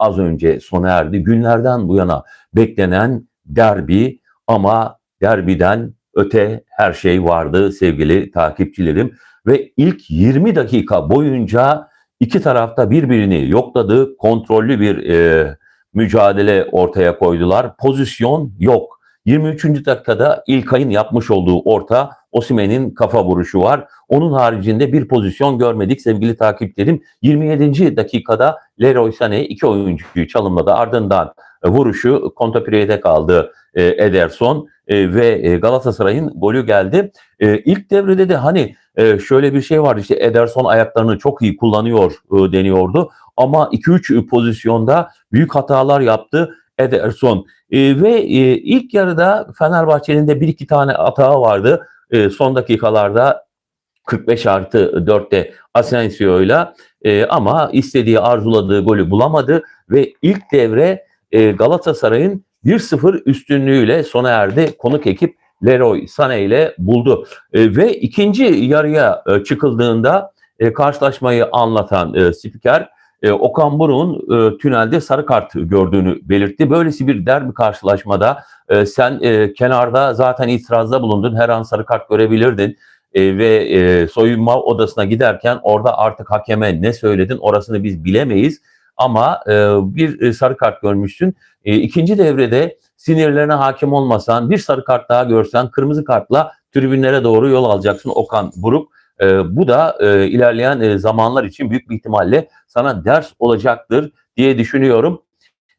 az önce sona erdi. Günlerden bu yana beklenen derbi ama derbiden öte her şey vardı sevgili takipçilerim. Ve ilk 20 dakika boyunca iki tarafta birbirini yokladı. Kontrollü bir e, mücadele ortaya koydular. Pozisyon yok. 23. dakikada İlkay'ın yapmış olduğu orta Osimen'in kafa vuruşu var. Onun haricinde bir pozisyon görmedik sevgili takipçilerim. 27. dakikada Leroy Sané iki oyuncuyu çalımladı. Ardından e, vuruşu kontrpireyde kaldı e, Ederson e, ve Galatasaray'ın golü geldi. İlk devrede de hani şöyle bir şey var işte Ederson ayaklarını çok iyi kullanıyor deniyordu. Ama 2-3 pozisyonda büyük hatalar yaptı Ederson. Ve ilk yarıda Fenerbahçe'nin de bir iki tane hata vardı. E, son dakikalarda 45 artı 4'te Asensio'yla e, ama istediği arzuladığı golü bulamadı ve ilk devre e, Galatasaray'ın 1-0 üstünlüğüyle sona erdi. Konuk ekip Leroy Sané ile buldu. E, ve ikinci yarıya e, çıkıldığında e, karşılaşmayı anlatan e, spiker e, Okan Buruk'un e, tünelde sarı kart gördüğünü belirtti. Böylesi bir derbi karşılaşmada e, sen e, kenarda zaten itirazda bulundun. Her an sarı kart görebilirdin. E, ve e, soyunma odasına giderken orada artık hakeme ne söyledin orasını biz bilemeyiz. Ama e, bir e, sarı kart görmüşsün. E, ikinci devrede sinirlerine hakim olmasan bir sarı kart daha görsen kırmızı kartla tribünlere doğru yol alacaksın Okan Buruk. E, bu da e, ilerleyen e, zamanlar için büyük bir ihtimalle sana ders olacaktır diye düşünüyorum.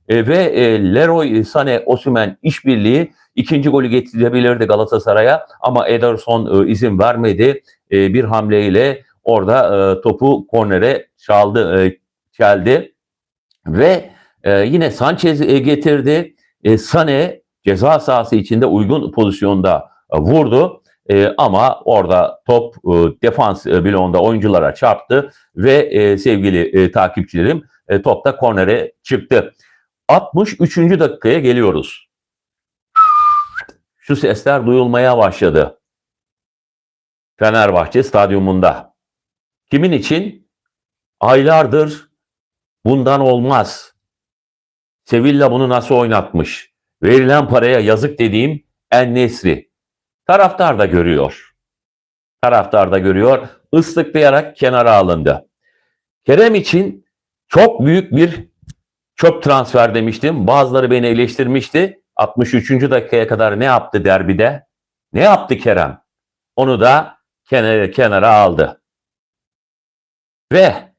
E, ve e, Leroy Sané Osimhen işbirliği ikinci golü getirebilirdi Galatasaray'a ama Ederson e, izin vermedi. E, bir hamleyle orada e, topu kornere çaldı, e, çeldi ve e, yine Sanchez e, getirdi. E, Sané ceza sahası içinde uygun pozisyonda e, vurdu. E, ama orada top e, defans e, bloğunda oyunculara çarptı ve e, sevgili e, takipçilerim e, top da kornere çıktı. 63. dakikaya geliyoruz. Şu sesler duyulmaya başladı. Fenerbahçe stadyumunda. Kimin için? Aylardır bundan olmaz. Sevilla bunu nasıl oynatmış? Verilen paraya yazık dediğim En Nesri. Taraftar da görüyor. Taraftar da görüyor. Islıklayarak kenara alındı. Kerem için çok büyük bir çöp transfer demiştim. Bazıları beni eleştirmişti. 63. dakikaya kadar ne yaptı derbide? Ne yaptı Kerem? Onu da kenara, kenara aldı. Ve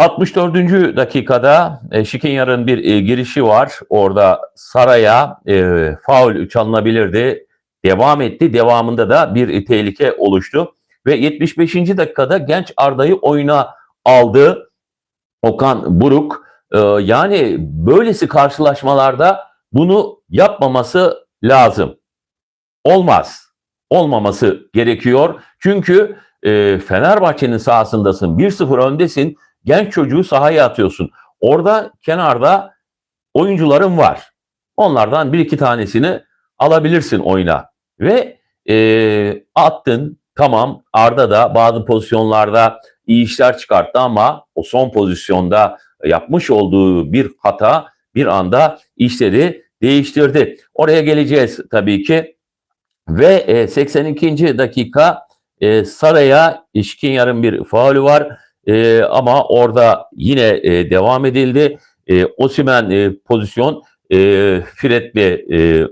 64. dakikada e, Şikinyar'ın bir e, girişi var. Orada Saray'a e, faul çalınabilirdi. Devam etti. Devamında da bir e, tehlike oluştu. Ve 75. dakikada genç Arda'yı oyuna aldı. Okan Buruk. E, yani böylesi karşılaşmalarda bunu yapmaması lazım. Olmaz. Olmaması gerekiyor. Çünkü e, Fenerbahçe'nin sahasındasın. 1-0 öndesin genç çocuğu sahaya atıyorsun. Orada kenarda oyuncuların var. Onlardan bir iki tanesini alabilirsin oyuna. Ve e, attın tamam Arda da bazı pozisyonlarda iyi işler çıkarttı ama o son pozisyonda yapmış olduğu bir hata bir anda işleri değiştirdi. Oraya geleceğiz tabii ki. Ve e, 82. dakika e, Saray'a işkin yarım bir faulü var. E, ama orada yine e, devam edildi. E, Osimen e, pozisyon e, Fred'le e,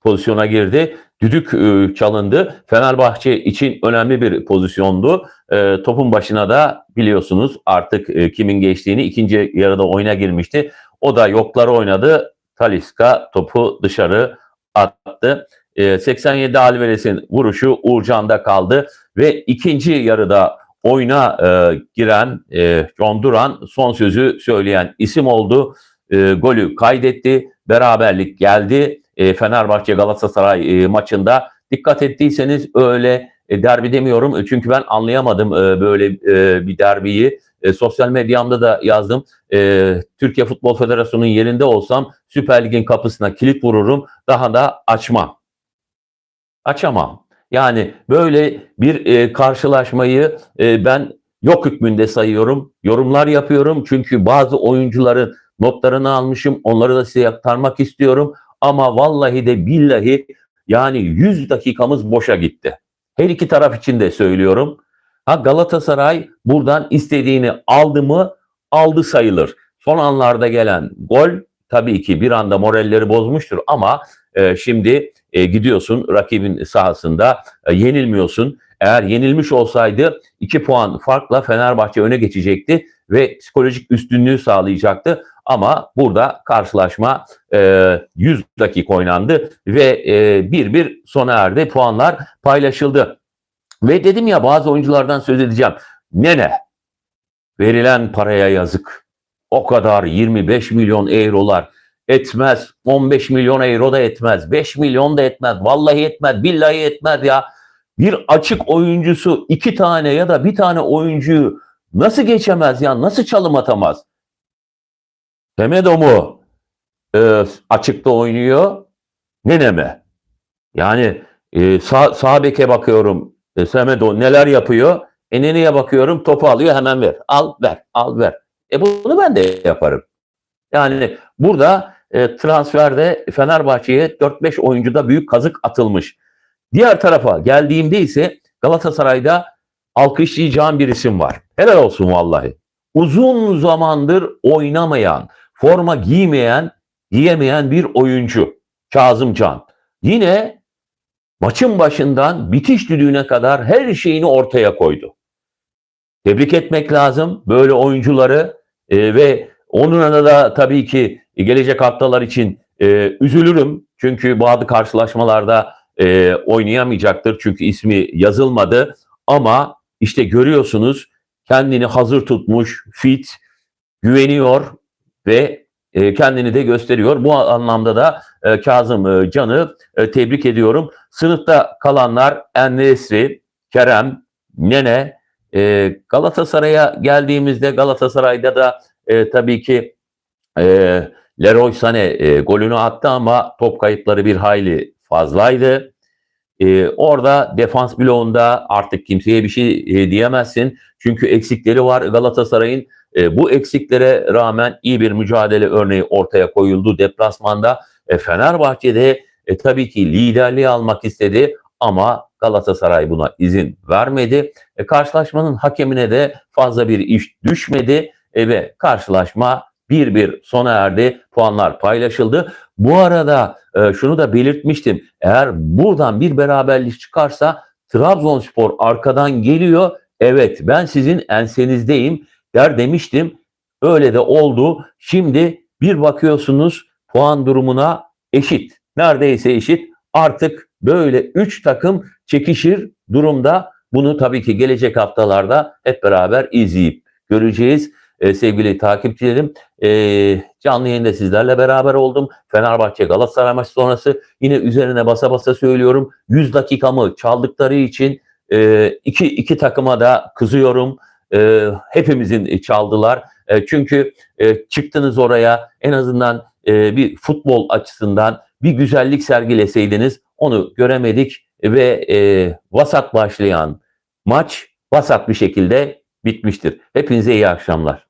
pozisyona girdi. Düdük e, çalındı. Fenerbahçe için önemli bir pozisyondu. E, topun başına da biliyorsunuz artık e, kimin geçtiğini ikinci yarıda oyuna girmişti. O da yokları oynadı. Taliska topu dışarı attı. E, 87 Alvarez'in vuruşu Uğurcan'da kaldı ve ikinci yarıda oyuna e, giren e, John Duran son sözü söyleyen isim oldu. E, golü kaydetti. Beraberlik geldi. E, Fenerbahçe Galatasaray e, maçında. Dikkat ettiyseniz öyle e, derbi demiyorum. Çünkü ben anlayamadım e, böyle e, bir derbiyi. E, sosyal medyamda da yazdım. E, Türkiye Futbol Federasyonu'nun yerinde olsam Süper Lig'in kapısına kilit vururum. Daha da açmam. Açamam. Yani böyle bir e, karşılaşmayı e, ben yok hükmünde sayıyorum. Yorumlar yapıyorum. Çünkü bazı oyuncuların notlarını almışım. Onları da size aktarmak istiyorum. Ama vallahi de billahi yani 100 dakikamız boşa gitti. Her iki taraf için de söylüyorum. Ha Galatasaray buradan istediğini aldı mı? Aldı sayılır. Son anlarda gelen gol tabii ki bir anda moralleri bozmuştur ama e, şimdi e, gidiyorsun rakibin sahasında e, yenilmiyorsun. Eğer yenilmiş olsaydı 2 puan farkla Fenerbahçe öne geçecekti ve psikolojik üstünlüğü sağlayacaktı. Ama burada karşılaşma e, 100 dakika oynandı ve 1-1 sona erdi. Puanlar paylaşıldı. Ve dedim ya bazı oyunculardan söz edeceğim. Nene verilen paraya yazık. O kadar 25 milyon eurolar etmez. 15 milyon euro da etmez. 5 milyon da etmez. Vallahi etmez. Billahi etmez ya. Bir açık oyuncusu iki tane ya da bir tane oyuncuyu nasıl geçemez ya? Nasıl çalım atamaz? Semedo mu e, açıkta oynuyor? Nene mi? Yani e, sağ, sağ beke bakıyorum. E, Semedo neler yapıyor? E nereye bakıyorum? Topu alıyor hemen ver. Al ver. Al ver. E bunu ben de yaparım. Yani burada e, transferde Fenerbahçe'ye 4-5 oyuncuda büyük kazık atılmış. Diğer tarafa geldiğimde ise Galatasaray'da alkışlayacağım bir isim var. Helal olsun vallahi. Uzun zamandır oynamayan, forma giymeyen, giyemeyen bir oyuncu. Kazım Can. Yine maçın başından bitiş düdüğüne kadar her şeyini ortaya koydu. Tebrik etmek lazım böyle oyuncuları e, ve onun yanında da tabii ki gelecek haftalar için e, üzülürüm. Çünkü bazı karşılaşmalarda e, oynayamayacaktır. Çünkü ismi yazılmadı. Ama işte görüyorsunuz kendini hazır tutmuş, fit, güveniyor ve e, kendini de gösteriyor. Bu anlamda da e, Kazım e, Can'ı e, tebrik ediyorum. Sınıfta kalanlar Ennesri, Kerem, Nene, e, Galatasaray'a geldiğimizde Galatasaray'da da e, tabii ki e, Leroy Sané e, golünü attı ama top kayıpları bir hayli fazlaydı. E, orada defans bloğunda artık kimseye bir şey e, diyemezsin. Çünkü eksikleri var Galatasaray'ın. E, bu eksiklere rağmen iyi bir mücadele örneği ortaya koyuldu deplasmanda. E, Fenerbahçe'de e, tabii ki liderliği almak istedi ama Galatasaray buna izin vermedi. E, karşılaşmanın hakemine de fazla bir iş düşmedi e, ve karşılaşma 1-1 sona erdi. Puanlar paylaşıldı. Bu arada e, şunu da belirtmiştim. Eğer buradan bir beraberlik çıkarsa Trabzonspor arkadan geliyor. Evet ben sizin ensenizdeyim der demiştim. Öyle de oldu. Şimdi bir bakıyorsunuz puan durumuna eşit. Neredeyse eşit. Artık böyle 3 takım çekişir durumda. Bunu tabii ki gelecek haftalarda hep beraber izleyip göreceğiz. Ee, sevgili takipçilerim e, canlı yayında sizlerle beraber oldum. Fenerbahçe Galatasaray maçı sonrası yine üzerine basa basa söylüyorum. 100 dakikamı çaldıkları için e, iki, iki takıma da kızıyorum. E, hepimizin çaldılar. E, çünkü e, çıktınız oraya en azından e, bir futbol açısından bir güzellik sergileseydiniz onu göremedik ve e, vasat başlayan maç vasat bir şekilde bitmiştir. Hepinize iyi akşamlar.